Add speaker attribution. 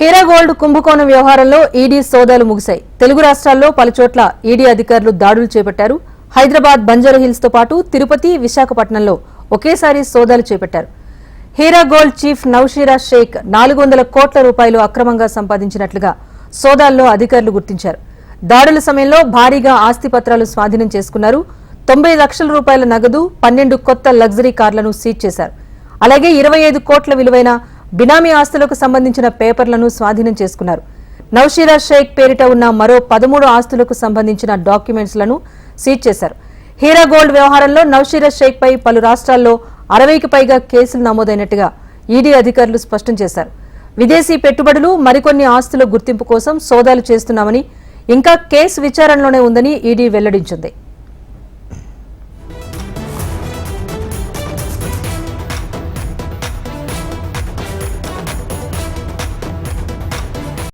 Speaker 1: Heera gold కుంభకోణం వ్యవహారంలో ED సోదాలు ముగిశాయి. తెలుగు రాష్ట్రాల్లో పలుచోట్ల ఈడీ అధికారులు దాడులు చేపట్టారు. హైదరాబాద్ బంజారాహిల్స్తో పాటు తిరుపతి విశాఖపట్నంలో ఒకేసారి సోదాలు చేపట్టారు. హీరా గోల్డ్ చీఫ్ నౌషీరా షేక్ నాలుగు వందల కోట్ల రూపాయలు అక్రమంగా సంపాదించినట్లుగా సోదాల్లో అధికారులు గుర్తించారు. దాడుల సమయంలో భారీగా ఆస్తి పత్రాలు స్వాధీనం చేసుకున్నారు. తొంభై లక్షల రూపాయల నగదు పన్నెండు కొత్త లగ్జరీ కార్లను సీజ్ చేశారు. అలాగే ఇరవై ఐదు కోట్ల విలువైన బినామీ ఆస్తులకు సంబంధించిన పేపర్లను స్వాధీనం చేసుకున్నారు. నౌషీరా షేక్ పేరిట ఉన్న మరో పదమూడు ఆస్తులకు సంబంధించిన డాక్యుమెంట్స్లను సీజ్ చేశారు. హీరా గోల్డ్ వ్యవహారంలో నౌషీరా షేక్ పై పలు రాష్ట్రాల్లో అరవైకి పైగా కేసులు నమోదైనట్టుగా ఈడీ అధికారులు స్పష్టం చేశారు. విదేశీ పెట్టుబడులు మరికొన్ని ఆస్తుల గుర్తింపు కోసం సోదాలు చేస్తున్నామని ఇంకా కేసు విచారణలోనే ఉందని ఈడీ వెల్లడించింది.